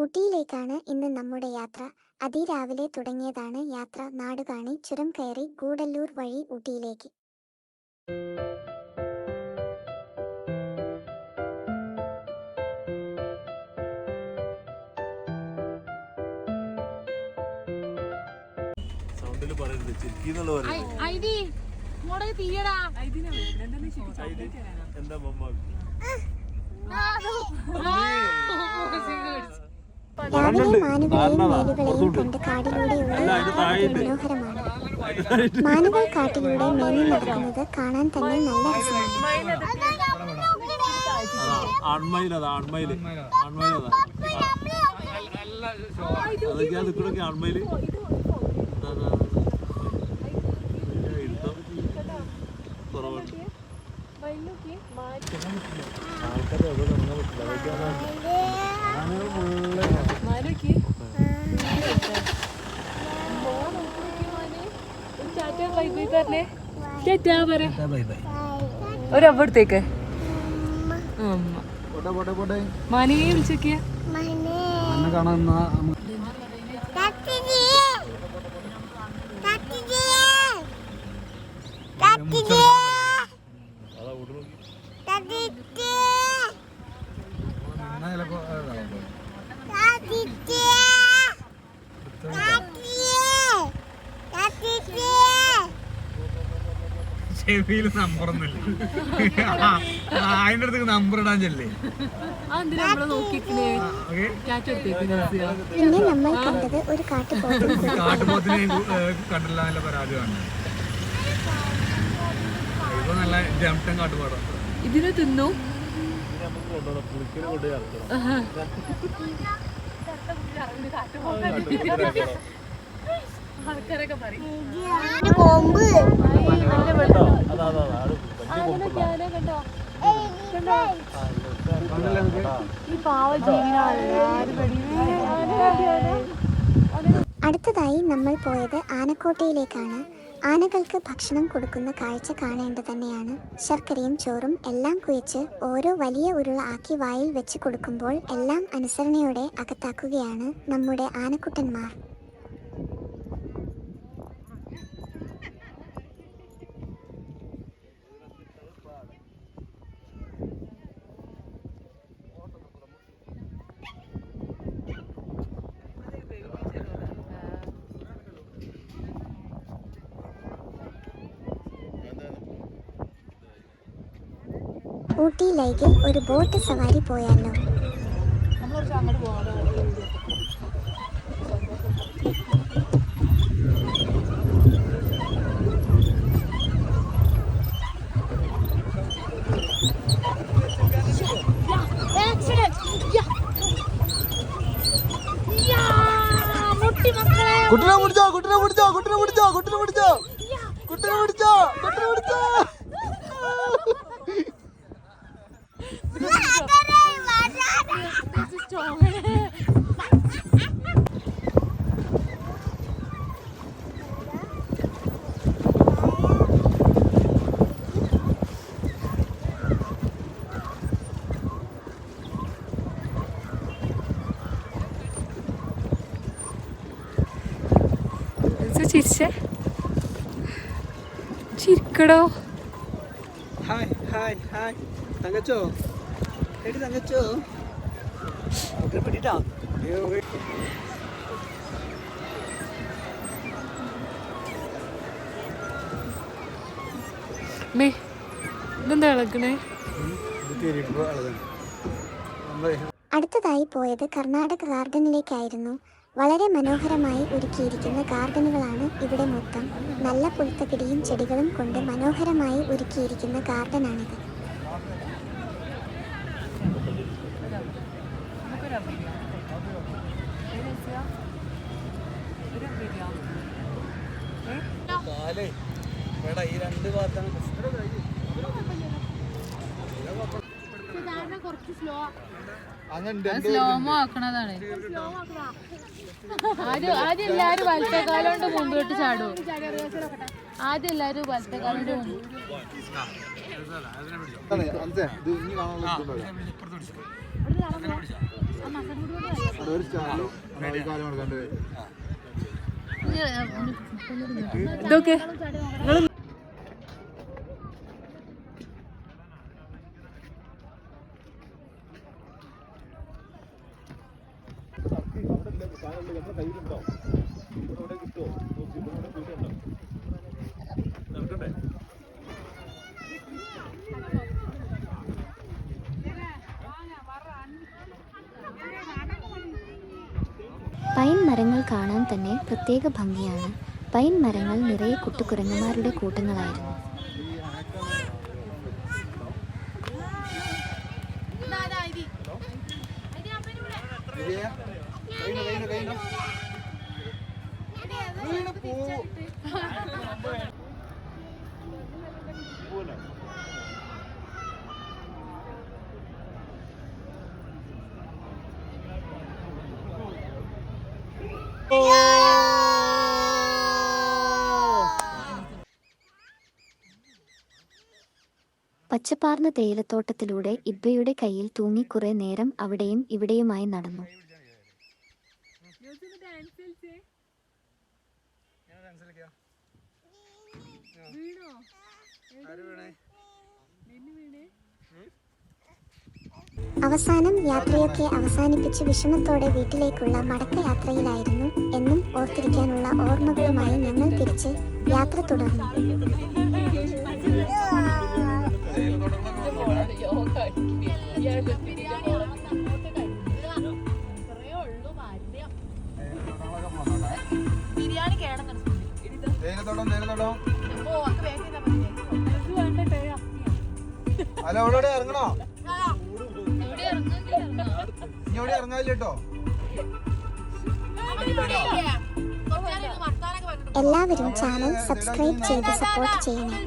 ഊട്ടിയിലേക്കാണ് ഇന്ന് നമ്മുടെ യാത്ര. അതിരാവിലെ തുടങ്ങിയതാണ് യാത്ര. നാടുകാണി ചുരം കയറി ഗൂഡല്ലൂർ വഴി ഊട്ടിയിലേക്ക്. എന്താ മമ്മ? മാനുകൾ കാട്ടിലൂടെ മേഞ്ഞു നടക്കുന്നത് കാണാൻ തന്നെ നല്ല രസമാണ്. കുറവുണ്ട് ഒരവിടത്തേക്ക് മാനിയെ വിളിച്ചോക്കിയ. കാണാൻ ചെവിയിൽ നമ്പർ ഒന്നുമില്ല അതിന്റെ അടുത്ത് നമ്പർ ഇടാൻ ചെല്ലേ. പിന്നെ നമ്മൾ കണ്ടത് ഒരു കാട്ടുപോത്തും. കാട്ടുപോത്തിനെ കണ്ടില്ല നല്ല പരാതി വന്നു ഇപ്പൊ നല്ല ജംട്ടൻ കാട്ടുപാടാ ഇതിനെ തിന്നു. ആൾക്കാരൊക്കെ പറയും. ഈ പാവ ജീവിനാണ് അടുത്തതായി നമ്മൾ പോയത് ആനക്കോട്ടയിലേക്കാണ്. ആനകൾക്ക് ഭക്ഷണം കൊടുക്കുന്ന കാഴ്ച കാണേണ്ടത് തന്നെയാണ്. ശർക്കരയും ചോറും എല്ലാം കുഴിച്ച് ഓരോ വലിയ ഉരുള ആക്കി വായിൽ വെച്ച് കൊടുക്കുമ്പോൾ എല്ലാം അനുസരണയോടെ അകത്താക്കുകയാണ് നമ്മുടെ ആനക്കുട്ടന്മാർ. ഊട്ടിയിലേക്ക് ഒരു ബോട്ട് സവാരി പോയാലോ? കുട്ടിനെ പിടിച്ചോ കുട്ടിനെ പിടിച്ചോ കുട്ടിനെ പിടിച്ചോ കുട്ടിനെ പിടിച്ചോ കുട്ടിനെ പിടിച്ചോ കുട്ടിനെ പിടിച്ചോ ചിരിച്ചേ ചിരിക്കടോ. ഹായ് ഹായ് ഹായ് തങ്കച്ചോ? എടി തങ്കച്ചോ. പിടിട്ടാ? മേ ഇതെന്താ ഇളക്കണേ അടുത്തതായി പോയത് കർണാടക ഗാർഡനിലേക്കായിരുന്നു. വളരെ മനോഹരമായി ഒരുക്കിയിരിക്കുന്ന ഗാർഡനുകളാണ് ഇവിടെ മൊത്തം. നല്ല പുൽത്തകിടിയും ചെടികളും കൊണ്ട് മനോഹരമായി ഒരുക്കിയിരിക്കുന്ന ഗാർഡനാണിത്. ഈ രണ്ട് സ്ലോമോ ആക്കണതാണ്. ആദ്യം ആദ്യം എല്ലാരും കൊണ്ട് മുമ്പോട്ട് ചാടും. ആദ്യം എല്ലാരും വലത്തെ കാലം ഇനി കാണാനുള്ള ഇതുണ്ടല്ലോ. ഒരു സ്റ്റാൻഡോ കാലം കൊടുക്കണ്ടേ ഇതൊക്കെ പൈൻ മരങ്ങൾ കാണാൻ തന്നെ പ്രത്യേക ഭംഗിയാണ്. പൈൻ മരങ്ങൾ നിറയെ കുട്ടുകുരങ്ങന്മാരുടെ കൂട്ടങ്ങളായിരുന്നു. പച്ചപ്പാർന്ന തേയിലത്തോട്ടത്തിലൂടെ ഇബ്ബയുടെ കയ്യിൽ തൂങ്ങി കുറെ നേരം അവിടെയും ഇവിടെയുമായി നടന്നു. അവസാനം യാത്രയൊക്കെ അവസാനിപ്പിച്ച് വിഷമത്തോടെ വീട്ടിലേക്കുള്ള മടക്കയാത്രയിലായിരുന്നു എന്നും ഓർത്തിരിക്കാനുള്ള ഓർമ്മകളുമായി ഞങ്ങൾ തിരിച്ച് യാത്ര തുടർന്നു. അല്ല അവിടെ ഇറങ്ങണോ? ഇനി ഇവിടെ ഇറങ്ങാല്ലോ എല്ലാവരും ചാനൽ സബ്സ്ക്രൈബ് ചെയ്ത് സപ്പോർട്ട് ചെയ്യണം.